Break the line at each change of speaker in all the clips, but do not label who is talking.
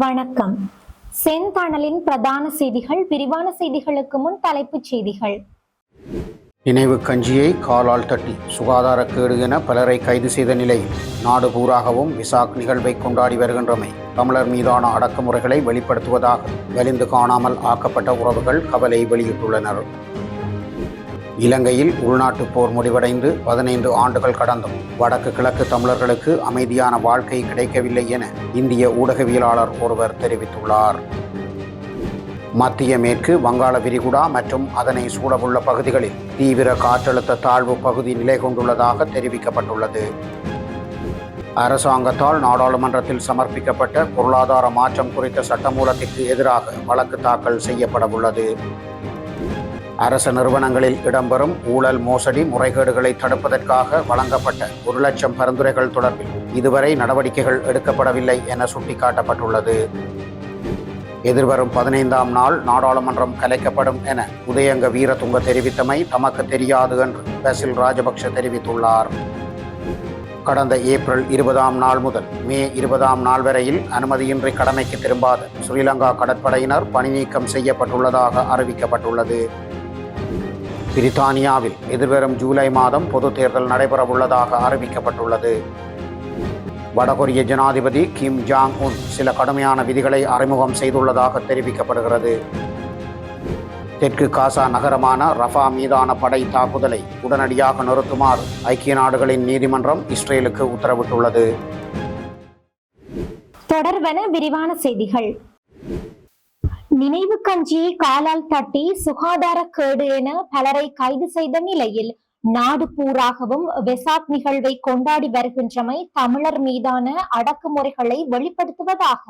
வணக்கம். செந்தணலின் பிரதான செய்திகள் விரிவான செய்திகளுக்கு முன் தலைப்புச் செய்திகள்.
நினைவு கஞ்சியை காலால் தட்டி சுகாதாரக்கேடு என பலரை கைது செய்த நிலையில் நாடு பூராகவும் விசாக் நிகழ்வை கொண்டாடி வருகின்றமை தமிழர் மீதான அடக்குமுறைகளை வெளிப்படுத்துவதாக வலிந்து காணாமல் ஆக்கப்பட்ட உறவுகள் கவலை வெளியிட்டுள்ளனர். இலங்கையில் உள்நாட்டு போர் முடிவடைந்து பதினைந்து ஆண்டுகள் கடந்தும் வடக்கு கிழக்கு தமிழர்களுக்கு அமைதியான வாழ்க்கை கிடைக்கவில்லை என இந்திய ஊடகவியலாளர் ஒருவர் தெரிவித்துள்ளார். மத்திய மேற்கு வங்காள விரிகுடா மற்றும் அதனை சூழவுள்ள பகுதிகளில் தீவிர காற்றழுத்த தாழ்வு பகுதி நிலை கொண்டுள்ளதாக தெரிவிக்கப்பட்டுள்ளது. அரசாங்கத்தால் நாடாளுமன்றத்தில் சமர்ப்பிக்கப்பட்ட பொருளாதார மாற்றம் குறித்த சட்டமூலத்திற்கு எதிராக வழக்கு தாக்கல் செய்யப்படவுள்ளது. அரச நிறுவனங்களில் இடம்பெறும் ஊழல் மோசடி முறைகேடுகளை தடுப்பதற்காக வழங்கப்பட்ட ஒரு லட்சம் பரிந்துரைகள் தொடர்பில் இதுவரை நடவடிக்கைகள் எடுக்கப்படவில்லை என சுட்டிக்காட்டப்பட்டுள்ளது. எதிர்வரும் பதினைந்தாம் நாள் நாடாளுமன்றம் கலைக்கப்படும் என உதயங்க வீரதுங்க தெரிவித்தமை தமக்கு தெரியாது என்று பசில் ராஜபக்ஷ தெரிவித்துள்ளார். கடந்த ஏப்ரல் இருபதாம் நாள் முதல் மே இருபதாம் நாள் வரையில் அனுமதியின்றி கடமைக்கு திரும்பாத ஸ்ரீலங்கா கடற்படையினர் பணிநீக்கம் செய்யப்பட்டுள்ளதாக அறிவிக்கப்பட்டுள்ளது. பிரித்தானியாவில் எதிர்வரும் ஜூலை மாதம் பொது தேர்தல் நடைபெறவுள்ளதாக அறிவிக்கப்பட்டுள்ளது. வடகொரிய ஜனாதிபதி கிம் ஜாங் உன் சில கடுமையான விதிகளை அறிமுகம் செய்துள்ளதாக தெரிவிக்கப்படுகிறது. தெற்கு காசா நகரமான ரஃபா மீதான படை தாக்குதலை உடனடியாக நிறுத்துமாறு ஐக்கிய நாடுகளின் நீதிமன்றம் இஸ்ரேலுக்கு உத்தரவிட்டுள்ளது.
தொடர்வன விரிவான செய்திகள். நினைவு கஞ்சியை காலால் தட்டி சுகாதார கேடு என பலரை கைது செய்த நிலையில் நாடு பூராகவும் வெசாக் நிகழ்வை கொண்டாடி வருகின்றமை தமிழர் மீதான அடக்குமுறைகளை வெளிப்படுத்துவதாக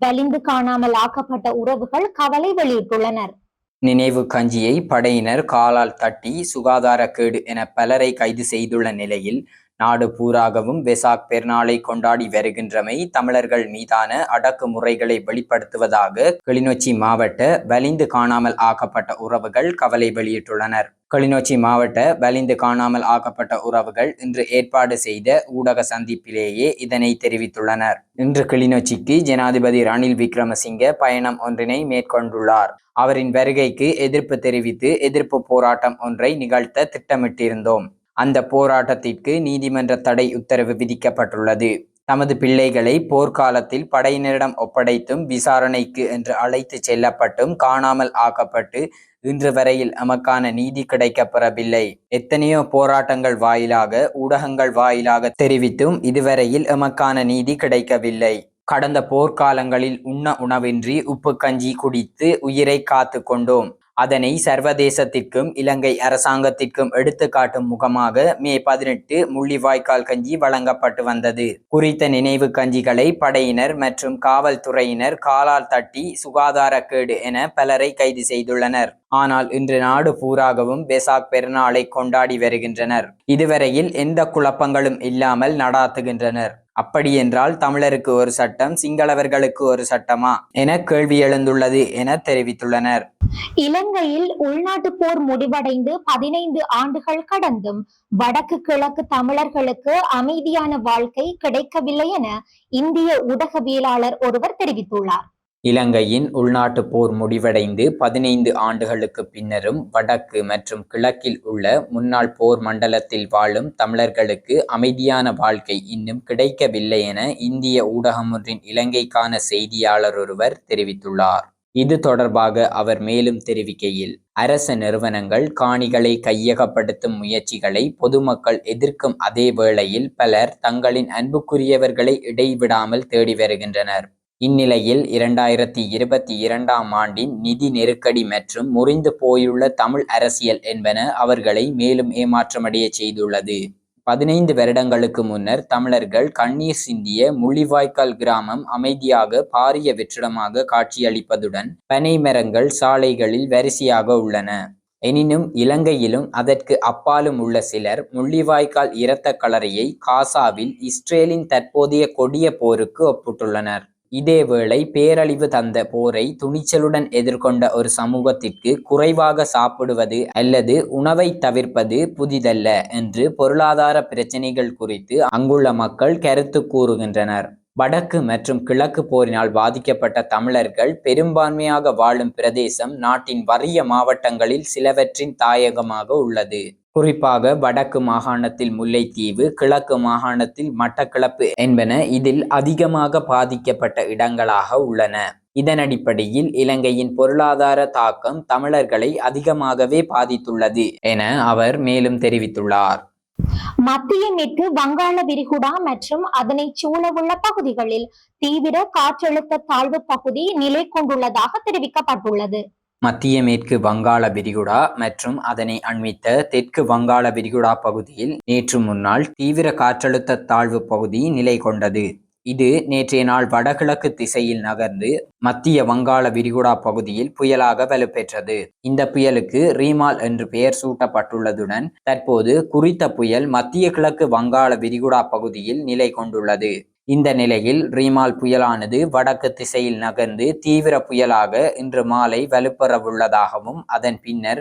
வலிந்து காணாமல் ஆக்கப்பட்ட உறவுகள் கவலை வெளியிட்டுள்ளனர்.
நினைவு கஞ்சியை படையினர் காலால் தட்டி சுகாதார கேடு என பலரை கைது செய்துள்ள நிலையில் நாடு பூராகவும் வெசாக் பெருநாளை கொண்டாடி வருகின்றமை தமிழர்கள் மீதான அடக்குமுறைகளை வெளிப்படுத்துவதாக கிளிநொச்சி மாவட்ட வலிந்து காணாமல் ஆக்கப்பட்ட உறவுகள் கவலை வெளியிட்டுள்ளனர். கிளிநொச்சி மாவட்ட வலிந்து காணாமல் ஆக்கப்பட்ட உறவுகள் இன்று ஏற்பாடு செய்த ஊடக சந்திப்பிலேயே இதனை தெரிவித்துள்ளனர். இன்று கிளிநொச்சிக்கு ஜனாதிபதி ரணில் விக்ரமசிங்க பயணம் ஒன்றினை மேற்கொண்டுள்ளார். அவரின் வருகைக்கு எதிர்ப்பு தெரிவித்து எதிர்ப்பு போராட்டம் ஒன்றை நிகழ்த்த திட்டமிட்டிருந்தோம். அந்த போராட்டத்திற்கு நீதிமன்ற தடை உத்தரவு விதிக்கப்பட்டுள்ளது. தமது பிள்ளைகளை போர்க்காலத்தில் படையினரிடம் ஒப்படைத்தும் விசாரணைக்கு என்று அழைத்து செல்லப்பட்டும் காணாமல் ஆக்கப்பட்டு இன்று வரையில் எமக்கான நீதி கிடைக்கப்பெறவில்லை. எத்தனையோ போராட்டங்கள் வாயிலாக ஊடகங்கள் வாயிலாக தெரிவித்தும் இதுவரையில் எமக்கான நீதி கிடைக்கவில்லை. கடந்த போர்க்காலங்களில் உண்ண உணவின்றி உப்பு கஞ்சி குடித்து உயிரை காத்து கொண்டோம். அதனை சர்வதேசத்திற்கும் இலங்கை அரசாங்கத்திற்கும் எடுத்துக்காட்டும் முகமாக மே பதினெட்டு முள்ளிவாய்க்கால் கஞ்சி வழங்கப்பட்டு வந்தது. குறித்த நினைவு கஞ்சிகளை படையினர் மற்றும் காவல்துறையினர் காலால் தட்டி சுகாதாரக்கேடு என பலரை கைது செய்துள்ளனர். ஆனால் இன்று நாடு பூராகவும் பெசாக் பெருநாளை கொண்டாடி வருகின்றனர். இதுவரையில் எந்த குழப்பங்களும் இல்லாமல் நடாத்துகின்றனர். அப்படியென்றால் தமிழருக்கு ஒரு சட்டம் சிங்களவர்களுக்கு ஒரு சட்டமா? என கேள்வி எழுந்துள்ளது என தெரிவித்துள்ளனர்.
இலங்கையில் உள்நாட்டு போர் முடிவடைந்து பதினைந்து ஆண்டுகள் கடந்தும் வடக்கு கிழக்கு தமிழர்களுக்கு அமைதியான வாழ்க்கை கிடைக்கவில்லை என இந்திய ஊடகவியலாளர் ஒருவர் தெரிவித்துள்ளார்.
இலங்கையின் உள்நாட்டு போர் முடிவடைந்து பதினைந்து ஆண்டுகளுக்கு பின்னரும் வடக்கு மற்றும் கிழக்கில் உள்ள முன்னாள் போர் மண்டலத்தில் வாழும் தமிழர்களுக்கு அமைதியான வாழ்க்கை இன்னும் கிடைக்கவில்லை என இந்திய ஊடகமொன்றின் இலங்கைக்கான செய்தியாளர் ஒருவர் தெரிவித்துள்ளார். இது தொடர்பாக அவர் மேலும் தெரிவிக்கையில் அரச நிறுவனங்கள் காணிகளை கையகப்படுத்தும் முயற்சிகளை பொதுமக்கள் எதிர்க்கும் அதே வேளையில் பலர் தங்களின் அன்புக்குரியவர்களை இடைவிடாமல் தேடி வருகின்றனர். இந்நிலையில் இரண்டாயிரத்தி இருபத்தி இரண்டாம் ஆண்டின் நிதி நெருக்கடி மற்றும் முறிந்து போயுள்ள தமிழ் அரசியல் என்பன அவர்களை மேலும் ஏமாற்றமடைய செய்துள்ளது. பதினைந்து வருடங்களுக்கு முன்னர் தமிழர்கள் கண்ணீர் சிந்திய முள்ளிவாய்க்கால் கிராமம் அமைதியாக பாரிய வெற்றிடமாக காட்சியளிப்பதுடன் பனை மரங்கள் சாலைகளில் வரிசையாக உள்ளன. எனினும் இலங்கையிலும் அதற்கு அப்பாலும் உள்ள சிலர் முள்ளிவாய்க்கால் இரத்த கலரையை காசாவில் இஸ்ரேலின் தற்போதைய கொடிய போருக்கு ஒப்பிட்டுள்ளனர். இதேவேளை பேரழிவு தந்த போரை துணிச்சலுடன் எதிர்கொண்ட ஒரு சமூகத்திற்கு குறைவாக சாப்பிடுவது அல்லது உணவை தவிர்ப்பது புதிதல்ல என்று பொருளாதார பிரச்சினைகள் குறித்து அங்குள்ள மக்கள் கருத்து கூறுகின்றனர். வடக்கு மற்றும் கிழக்கு போரினால் பாதிக்கப்பட்ட தமிழர்கள் பெரும்பான்மையாக வாழும் பிரதேசம் நாட்டின் வறிய மாவட்டங்களில் சிலவற்றின் தாயகமாக உள்ளது. குறிப்பாக வடக்கு மாகாணத்தில் முல்லைத்தீவு கிழக்கு மாகாணத்தில் மட்டக்கிழப்பு என்பன இதில் அதிகமாக பாதிக்கப்பட்ட இடங்களாக உள்ளன. இதன் அடிப்படையில் இலங்கையின் பொருளாதார தாக்கம் தமிழர்களை அதிகமாகவே பாதித்துள்ளது என அவர் மேலும் தெரிவித்துள்ளார்.
மத்திய மேற்கு வங்காள விரிகுடா மற்றும் அதனை சூழவுள்ள பகுதிகளில் தீவிர காற்றழுத்த தாழ்வு பகுதி நிலை கொண்டுள்ளதாக தெரிவிக்கப்பட்டுள்ளது.
மத்திய மேற்கு வங்காள விரிகுடா மற்றும் அதனை அண்மித்த தெற்கு வங்காள விரிகுடா பகுதியில் நேற்று முன்னாள் தீவிர காற்றழுத்த தாழ்வு பகுதி நிலை கொண்டது. இது நேற்றைய நாள் வடகிழக்கு திசையில் நகர்ந்து மத்திய வங்காள விரிகுடா பகுதியில் புயலாக வலுப்பெற்றது. இந்த புயலுக்கு ரீமால் என்று பெயர் சூட்டப்பட்டுள்ளதுடன் தற்போது குறித்த புயல் மத்திய கிழக்கு வங்காள விரிகுடா பகுதியில் நிலை கொண்டுள்ளது. இந்த நிலையில் ரீமால் புயலானது வடக்கு திசையில் நகர்ந்து தீவிர புயலாக இன்று மாலை வலுப்பெறவுள்ளதாகவும் அதன் பின்னர்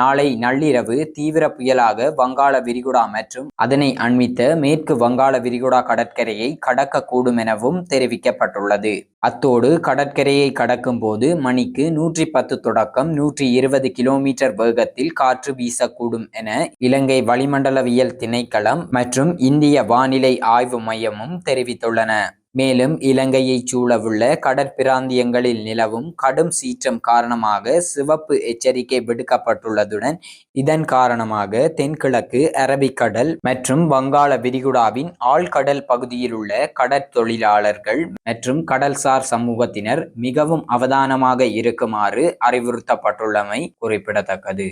நாளை நள்ளிரவு தீவிர புயலாக வங்காள விரிகுடா மற்றும் அதனை அண்மித்த மேற்கு வங்காள விரிகுடா கடற்கரையை கடக்கக்கூடும் எனவும் தெரிவிக்கப்பட்டுள்ளது. அத்தோடு கடற்கரையை கடக்கும் போது மணிக்கு நூற்றி பத்து தொடக்கம் நூற்றி இருபது கிலோமீட்டர் வேகத்தில் காற்று வீசக்கூடும் என இலங்கை வளிமண்டலவியல் திணைக்களம் மற்றும் இந்திய வானிலை ஆய்வு மையமும் தெரிவித்துள்ளன. மேலும் இலங்கையை சூழவுள்ள கடற்பிராந்தியங்களில் நிலவும் கடும் சீற்றம் காரணமாக சிவப்பு எச்சரிக்கை விடுக்கப்பட்டுள்ளதுடன் இதன் காரணமாக தென்கிழக்கு அரபிக்கடல் மற்றும் வங்காள விரிகுடாவின் ஆழ்கடல் பகுதியில் உள்ள கடற்தொழிலாளர்கள் மற்றும் கடல்சார் சமூகத்தினர் மிகவும் அவதானமாக இருக்குமாறு அறிவுறுத்தப்பட்டுள்ளமை குறிப்பிடத்தக்கது.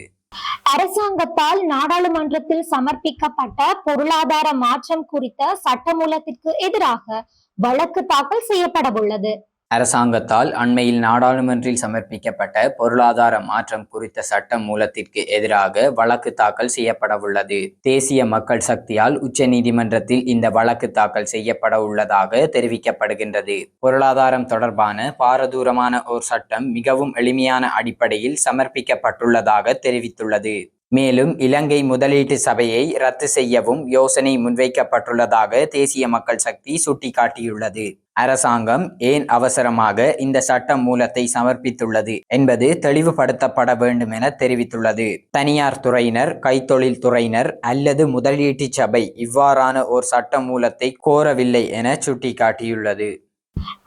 அரசாங்கத்தால் நாடாளுமன்றத்தில் சமர்ப்பிக்கப்பட்ட பொருளாதார மாற்றம் குறித்த சட்டமூலத்திற்கு எதிராக வழக்கு தாக்கல் செய்யப்படவுள்ளது.
அரசாங்கத்தால் அண்மையில் நாடாளுமன்றில் சமர்ப்பிக்கப்பட்ட பொருளாதார மாற்றம் குறித்த சட்ட மூலத்திற்கு எதிராக வழக்கு தாக்கல் செய்யப்படவுள்ளது. தேசிய மக்கள் சக்தியால் உச்ச நீதிமன்றத்தில் இந்த வழக்கு தாக்கல் செய்யப்பட உள்ளதாக தெரிவிக்கப்படுகின்றது. பொருளாதாரம் தொடர்பான பாரதூரமான ஓர் சட்டம் மிகவும் எளிமையான அடிப்படையில் சமர்ப்பிக்கப்பட்டுள்ளதாக தெரிவித்துள்ளது. மேலும் இலங்கை முதலீட்டு சபையை ரத்து செய்யவும் யோசனை முன்வைக்கப்பட்டுள்ளதாக தேசிய மக்கள் சக்தி சுட்டிக்காட்டியுள்ளது. அரசாங்கம் ஏன் அவசரமாக இந்த சட்ட மூலத்தை சமர்ப்பித்துள்ளது என்பது தெளிவுபடுத்தப்பட வேண்டும் என தெரிவித்துள்ளது. தனியார் துறையினர் கைத்தொழில் துறையினர் அல்லது முதலீட்டு சபை இவ்வாறான ஓர் சட்ட மூலத்தை கோரவில்லை என சுட்டிக்காட்டியுள்ளது.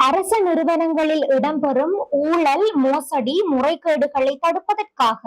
அரச நிறுவனங்களில் இடம்பெறும் ஊழல் மோசடி முறைகேடுகளை தடுப்பதற்காக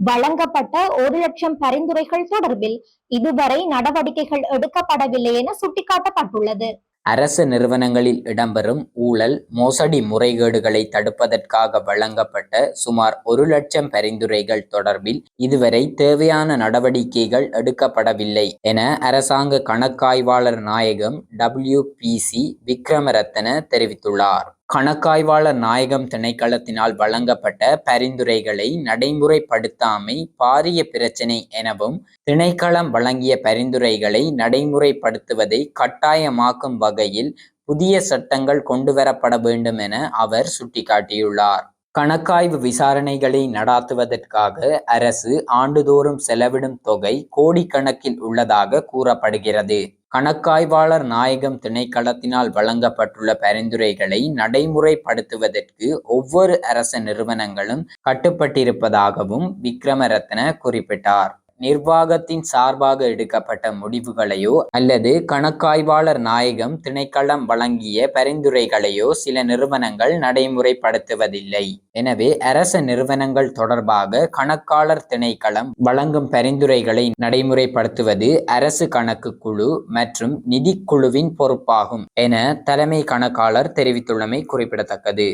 வழங்கப்பட்ட ஒரு லட்சம் பரிந்துரைகள் தொடர்பில் இதுவரை நடவடிக்கைகள் எடுக்கப்படவில்லை என சுட்டிக்காட்டப்பட்டுள்ளது.
அரசு நிறுவனங்களில் இடம்பெறும் ஊழல் மோசடி முறைகேடுகளை தடுப்பதற்காக வழங்கப்பட்ட சுமார் ஒரு லட்சம் பரிந்துரைகள் தொடர்பில் இதுவரை தேவையான நடவடிக்கைகள் எடுக்கப்படவில்லை என அரசாங்க கணக்காய்வாளர் நாயகம் டபிள்யூபிசி விக்ரமரத்தன தெரிவித்துள்ளார். கணக்காய்வாளர் நாயகம் திணைக்களத்தினால் வழங்கப்பட்ட பரிந்துரைகளை நடைமுறைப்படுத்தாமை பாரிய பிரச்சினை எனவும் திணைக்களம் வழங்கிய பரிந்துரைகளை நடைமுறைப்படுத்துவதை கட்டாயமாக்கும் வகையில் புதிய சட்டங்கள் கொண்டுவரப்பட வேண்டும் என அவர் சுட்டிக்காட்டியுள்ளார். கணக்காய்வு விசாரணைகளை நடாத்துவதற்காக அரசு ஆண்டுதோறும் செலவிடும் தொகை கோடிக்கணக்கில் உள்ளதாக கூறப்படுகிறது. கணக்காய்வாளர் நாயகம் திணைக்களத்தினால் வழங்கப்பட்டுள்ள பரிந்துரைகளை நடைமுறைப்படுத்துவதற்கு ஒவ்வொரு அரச நிறுவனங்களும் கட்டுப்பட்டிருப்பதாகவும் விக்ரமரத்ன குறிப்பிட்டார். நிர்வாகத்தின் சார்பாக எடுக்கப்பட்ட முடிவுகளையோ அல்லது கணக்காய்வாளர் நாயகம் திணைக்களம் வழங்கிய பரிந்துரைகளையோ சில நிறுவனங்கள் நடைமுறைப்படுத்துவதில்லை. எனவே அரச நிறுவனங்கள் தொடர்பாக கணக்காளர் திணைக்களம் வழங்கும் பரிந்துரைகளை நடைமுறைப்படுத்துவது அரசு கணக்கு குழு மற்றும் நிதிக்குழுவின் பொறுப்பாகும் என தலைமை கணக்காளர் தெரிவித்துள்ளமை குறிப்பிடத்தக்கது.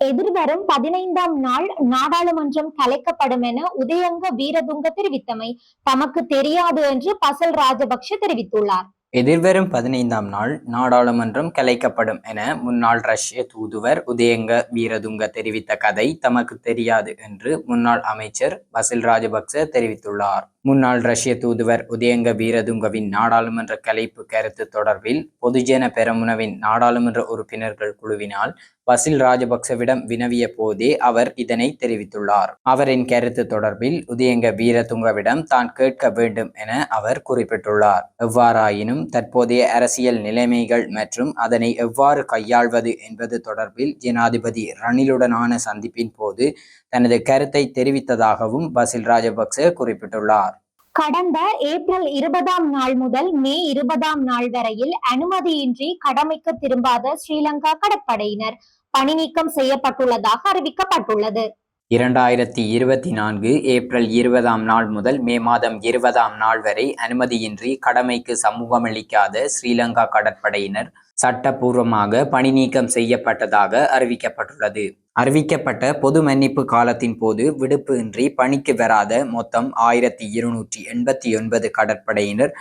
எதிர்வரும் பதினைந்தாம் நாள் நாடாளுமன்றம் கலைக்கப்படும் என உதயங்க வீரதுங்க தெரிவித்தமை தமக்கு தெரியாது என்று பசல் ராஜபக்ஷ தெரிவித்துள்ளார்.
எதிர்வரும் பதினைந்தாம் நாள் நாடாளுமன்றம் கலைக்கப்படும் என முன்னாள் ரஷ்ய தூதுவர் உதயங்க வீரதுங்க தெரிவித்த கதை தமக்கு தெரியாது என்று முன்னாள் அமைச்சர் பசில் ராஜபக்ச தெரிவித்துள்ளார். முன்னாள் ரஷ்ய தூதுவர் உதயங்க வீரதுங்கவின் நாடாளுமன்ற கலைப்பு கருத்து தொடர்பில் பொதுஜன பெரமுனவின் நாடாளுமன்ற உறுப்பினர்கள் குழுவினால் பசில் ராஜபக்சவிடம் வினவிய போதே அவர் இதனை தெரிவித்துள்ளார். அவரின் கருத்து தொடர்பில் உதயங்க வீரதுங்கவிடம் தான் கேட்க வேண்டும் என அவர் குறிப்பிட்டுள்ளார். எவ்வாறாயினும் தற்போதைய அரசியல் நிலைமைகள் மற்றும் அதனை எவ்வாறு கையாள்வது என்பது தொடர்பில் ஜனாதிபதி ரணிலுடனான சந்திப்பின் போது தனது கருத்தை தெரிவித்ததாகவும் பசில் ராஜபக்ச குறிப்பிட்டுள்ளார்.
கடந்த ஏப்ரல் இருபதாம் நாள் முதல் மே இருபதாம் நாள் வரையில் அனுமதியின்றி கடமைக்கு திரும்பாத ஸ்ரீலங்கா கடற்படையினர். பணி நீக்கம் செய்யப்பட்டுள்ளதாக அறிவிக்கப்பட்டுள்ளது.
இரண்டாயிரத்தி இருபத்தி நான்கு ஏப்ரல் இருபதாம் நாள் முதல் மே மாதம் இருபதாம் நாள் வரை அனுமதியின்றி கடமைக்கு சமூகமளிக்காத ஸ்ரீலங்கா கடற்படையினர் சட்டப்பூர்வமாக பணி நீக்கம் செய்யப்பட்டதாக அறிவிக்கப்பட்டுள்ளது. அறிவிக்கப்பட்ட பொது மன்னிப்பு காலத்தின் போது விடுப்பு இன்றி பணிக்கு வராத மொத்தம் ஆயிரத்தி இருநூற்றி எண்பத்தி ஒன்பது கடற்படையினர்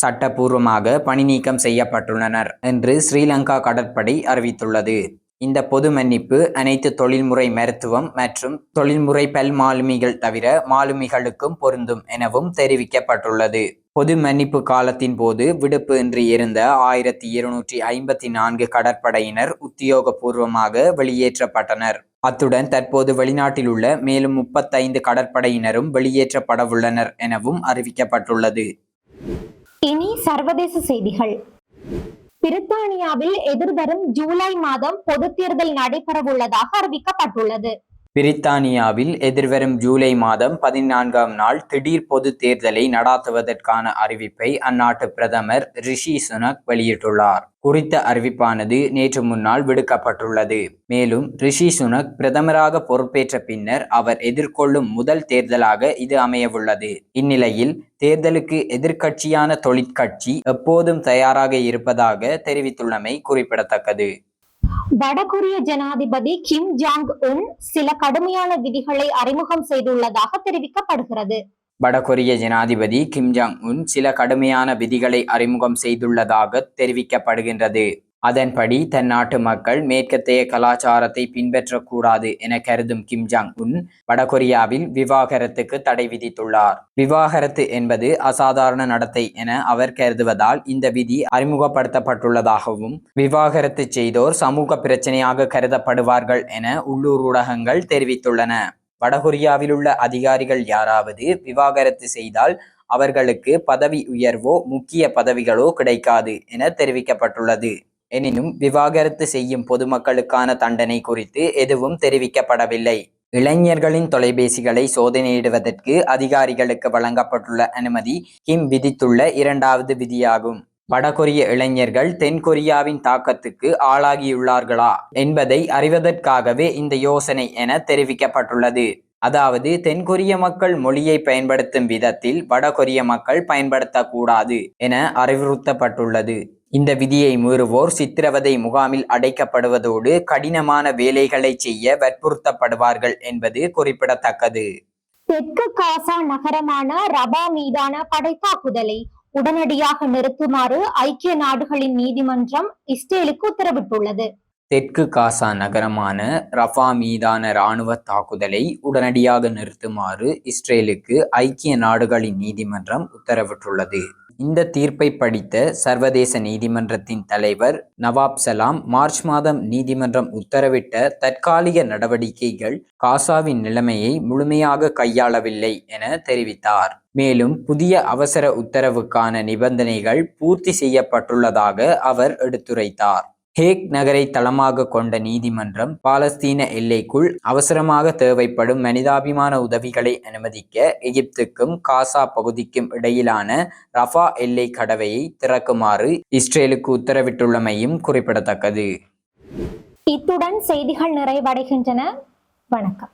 சட்டபூர்வமாக பணி நீக்கம் செய்யப்பட்டுள்ளனர் என்று ஸ்ரீலங்கா கடற்படை அறிவித்துள்ளது. இந்த பொது மன்னிப்பு அனைத்து தொழில்முறை மருத்துவம் மற்றும் தொழில்முறை பல் மாலுமிகள் தவிர மாலுமிகளுக்கும் பொருந்தும் எனவும் தெரிவிக்கப்பட்டுள்ளது. பொது மன்னிப்பு காலத்தின் போது விடுப்பு இன்றி இருந்த ஆயிரத்தி இருநூற்றி ஐம்பத்தி நான்கு கடற்படையினர் உத்தியோகபூர்வமாக வெளியேற்றப்பட்டனர். அத்துடன் தற்போது வெளிநாட்டில் உள்ள மேலும் முப்பத்தைந்து கடற்படையினரும் வெளியேற்றப்படவுள்ளனர் எனவும் அறிவிக்கப்பட்டுள்ளது.
இனி சர்வதேச செய்திகள். பிரித்தானியாவில் எதிர்வரும் ஜூலை மாதம் பொது தேர்தல் நடைபெறவுள்ளதாக அறிவிக்கப்பட்டுள்ளது.
பிரித்தானியாவில் எதிர்வரும் ஜூலை மாதம் பதினான்காம் நாள் திடீர் பொது தேர்தலை நடாத்துவதற்கான அறிவிப்பை அந்நாட்டு பிரதமர் ரிஷி சுனக் வெளியிட்டுள்ளார். குறித்த அறிவிப்பானது நேற்று முன்னால் விடுக்கப்பட்டுள்ளது. மேலும் ரிஷி சுனக் பிரதமராக பொறுப்பேற்ற பின்னர் அவர் எதிர்கொள்ளும் முதல் தேர்தலாக இது அமையவுள்ளது. இந்நிலையில் தேர்தலுக்கு எதிர்க்கட்சியான தொழிற்கட்சி எப்போதும் தயாராக இருப்பதாக தெரிவித்துள்ளமை குறிப்பிடத்தக்கது.
வடகொரிய ஜனாதிபதி கிம் ஜாங் உன் சில கடுமையான விதிகளை அறிமுகம் செய்துள்ளதாக தெரிவிக்கப்படுகிறது.
வடகொரிய ஜனாதிபதி கிம் ஜாங் உன் சில கடுமையான விதிகளை அறிமுகம் செய்துள்ளதாக தெரிவிக்கப்படுகின்றது. அதன்படி தன் நாட்டு மக்கள் மேற்கத்தைய கலாச்சாரத்தை பின்பற்றக்கூடாது என கருதும் கிம் ஜாங் உன் வடகொரியாவில் விவாகரத்துக்கு தடை விதித்துள்ளார். விவாகரத்து என்பது அசாதாரண நடத்தை என அவர் கருதுவதால் இந்த விதி அறிமுகப்படுத்தப்பட்டுள்ளதாகவும் விவாகரத்து செய்தோர் சமூக பிரச்சனையாக கருதப்படுவார்கள் என உள்ளூர் ஊடகங்கள் தெரிவித்துள்ளன. வடகொரியாவில் உள்ள அதிகாரிகள் யாராவது விவாகரத்து செய்தால் அவர்களுக்கு பதவி உயர்வோ முக்கிய பதவிகளோ கிடைக்காது என தெரிவிக்கப்பட்டுள்ளது. எனினும் விவாகரத்து செய்யும் பொதுமக்களுக்கான தண்டனை குறித்து எதுவும் தெரிவிக்கப்படவில்லை. இளைஞர்களின் தொலைபேசிகளை சோதனையிடுவதற்கு அதிகாரிகளுக்கு வழங்கப்பட்டுள்ள அனுமதி கிம் விதித்துள்ள இரண்டாவது விதியாகும். வடகொரிய இளைஞர்கள் தென்கொரியாவின் தாக்கத்துக்கு ஆளாகியுள்ளார்களா என்பதை அறிவதற்காகவே இந்த யோசனை என தெரிவிக்கப்பட்டுள்ளது. அதாவது தென்கொரிய மக்கள் மொழியை பயன்படுத்தும் விதத்தில் வடகொரிய மக்கள் பயன்படுத்தக்கூடாது என அறிவுறுத்தப்பட்டுள்ளது. இந்த விதியை மீறுவோர் சித்திரவதை முகாமில் அடைக்கப்படுவதோடு கடினமான வேலைகளை செய்ய வற்புறுத்தப்படுவார்கள் என்பது குறிப்பிடத்தக்கது.
தெற்கு காசா நகரமான ரபா மீதான படைத்தாக்குதலை உடனடியாக நிறுத்துமாறு ஐக்கிய நாடுகளின் நீதிமன்றம் இஸ்ரேலுக்கு உத்தரவிட்டுள்ளது.
தெற்கு காசா நகரமான ரஃபா மீதான இராணுவ தாக்குதலை உடனடியாக நிறுத்துமாறு இஸ்ரேலுக்கு ஐக்கிய நாடுகளின் நீதிமன்றம் உத்தரவிட்டுள்ளது. இந்த தீர்ப்பை படித்த சர்வதேச நீதிமன்றத்தின் தலைவர் நவாப் சலாம் மார்ச் மாதம் நீதிமன்றம் உத்தரவிட்ட தற்காலிக நடவடிக்கைகள் காசாவின் நிலைமையை முழுமையாக கையாளவில்லை என தெரிவித்தார். மேலும் புதிய அவசர உத்தரவுக்கான நிபந்தனைகள் பூர்த்தி செய்யப்பட்டுள்ளதாக அவர் எடுத்துரைத்தார். ஹேக் நகரை தளமாக கொண்ட நீதிமன்றம் பாலஸ்தீன எல்லைக்குள் அவசரமாக தேவைப்படும் மனிதாபிமான உதவிகளை அனுமதிக்க எகிப்துக்கும் காசா பகுதிக்கும் இடையிலான ரஃபா எல்லை கடவையை திறக்குமாறு இஸ்ரேலுக்கு உத்தரவிட்டுள்ளமையும் குறிப்பிடத்தக்கது.
இத்துடன் செய்திகள் நிறைவடைகின்றன. வணக்கம்.